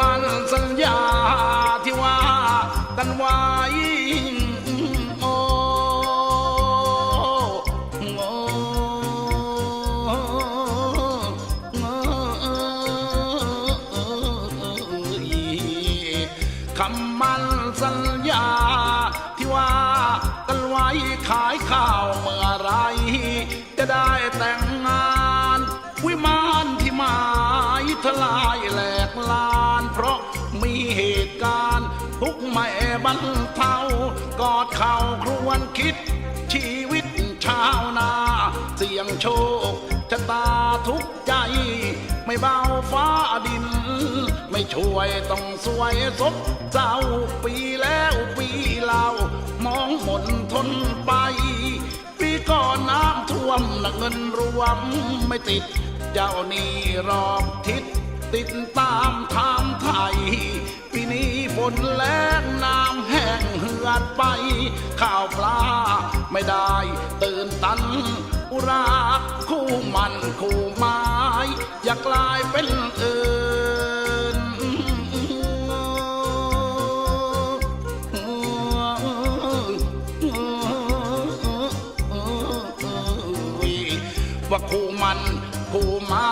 มันสัญญาที่ว่ากันไว้โอ้โอ้คำมันสัญญาที่ว่ากันไว้ขายข้าวเมื่อไร จะได้แต่ง ทุกแม่บรรเทากอดเข่าครวนคิด ชีวิตชาวนา เสี่ยงโชคชะตาทุกใจ ไม่เบาฟ้าดิน ไม่ช่วยต้องสวยซบเศร้าปีแล้วปีเล่ามองหมนทนไป ปีก่อนน้ำท่วมหนักเงินรวมไม่ติด เจ้าหนี่รอบทิศติดตา งเหือดไป ข้าวปลาไม่ได้ตื่นตันอุราคู่มันคู่ไม้อย่ากกลายเป็นอื่นว่าคู่มันคู่ไม้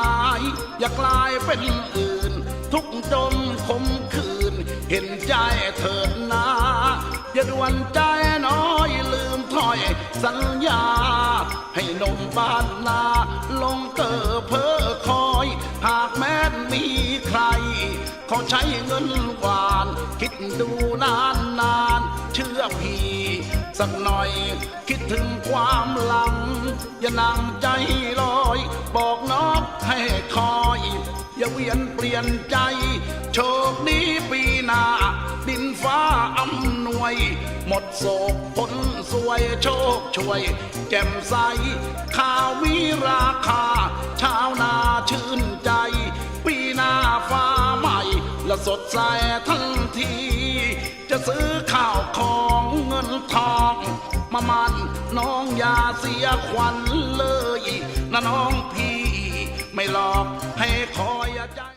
อย่ากลายเป็นอื่น ทุกจมคมคืน เห็นใจเถิดนา อย่าด่วนใจน้อยลืมถอยสัญญา ให้นมบ้านนาลงเตอเพอคอย หากแม้มีใคร เขาใช้เงินหวาน คิดดูนานนานเชื่อพี่สักหน่อยคิดถึงความหลัง อย่านั่งใจลอย บอกน้องให้คอย อย่าเวียนเปลี่ยนใจ โชคดีปีหน้า หมดโศกผลสวยโชคช่วย แจ่มใสข้าวมีราคา ชาวนาชื่นใจ ปีหน้าฟ้าใหม่ และสดใสทันที จะซื้อข้าวของเงินทองมามันน้องอย่าเสียขวัญเลยนะน้องพี่ ไม่หลอกให้คอยใจ